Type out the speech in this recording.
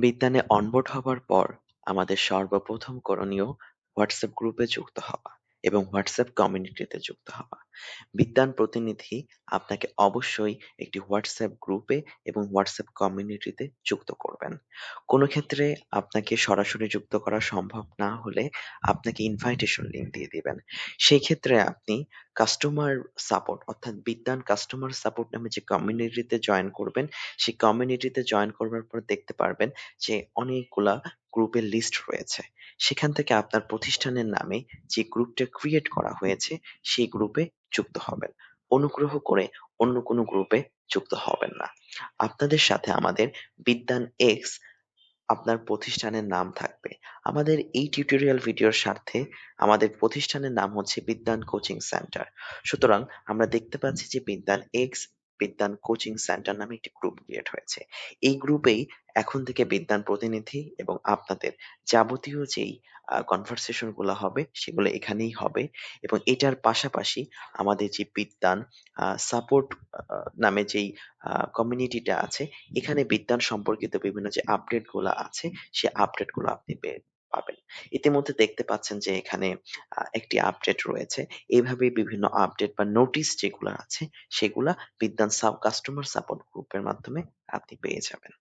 বিদ্যানে onboard হবার পর আমাদের সর্বপ্রথম করণীয় হোয়াটসঅ্যাপ গ্রুপে যুক্ত হওয়া। এবং হোয়াটসঅ্যাপ কমিউনিটিতে যুক্ত হওয়া। বিদ্যান প্রতিনিধি আপনাকে অবশ্যই একটি হোয়াটসঅ্যাপ গ্রুপে এবং হোয়াটসঅ্যাপ কমিউনিটিতে যুক্ত করবেন। কোনো ক্ষেত্রে আপনাকে সরাসরি যুক্ত করা সম্ভব না হলে আপনাকে ইনভাইটেশন লিঙ্ক দিয়ে দিবেন। সেই ক্ষেত্রে আপনি কাস্টমার সাপোর্ট অর্থাৎ বিদ্যান কাস্টমার সাপোর্ট নামে যে কমিউনিটিতে জয়েন করবেন, সেই কমিউনিটিতে জয়েন করবার পর দেখতে পারবেন যে অনেকগুলা গ্রুপের লিস্ট রয়েছে। সেখান থেকে আপনার প্রতিষ্ঠানের নামে যে গ্রুপটা ক্রিয়েট করা হয়েছে, সেই গ্রুপে যুক্ত হবেন। অনুগ্রহ করে অন্য কোনো গ্রুপে যুক্ত হবেন না। আপনাদের সাথে আমাদের বিদ্যান এক্স আপনার প্রতিষ্ঠানের নাম থাকবে। আমাদের এই টিউটোরিয়াল ভিডিওর স্বার্থে আমাদের প্রতিষ্ঠানের নাম হচ্ছে বিদ্যান কোচিং সেন্টার। সুতরাং আমরা দেখতে পাচ্ছি যে বিদ্যান এক্স বিদ্যান কোচিং সেন্টার নামে একটি গ্রুপ ক্রিয়েট হয়েছে। এই গ্রুপেই এখন থেকে বিদ্যান প্রতিনিধি এবং আপনাদের যাবতীয় যেই কনভারসেশনগুলো হবে সেগুলো এখানেই হবে এবং এটার পাশাপাশি আমাদের যে বিদ্যান সাপোর্ট নামে যেই কমিউনিটিটা আছে, এখানে বিদ্যান সম্পর্কিত বিভিন্ন যে আপডেটগুলো আছে, সে আপডেটগুলো আপনি পেয়ে পাবেন। ইতিমধ্যে দেখতে পাচ্ছেন যে এখানে একটি আপডেট রয়েছে। এইভাবে বিভিন্ন আপডেট বা নোটিশ যেগুলো আছে, সেগুলা বিদ্যান সাব কাস্টমার সাপোর্ট গ্রুপের মাধ্যমে আপনি পেয়ে যাবেন।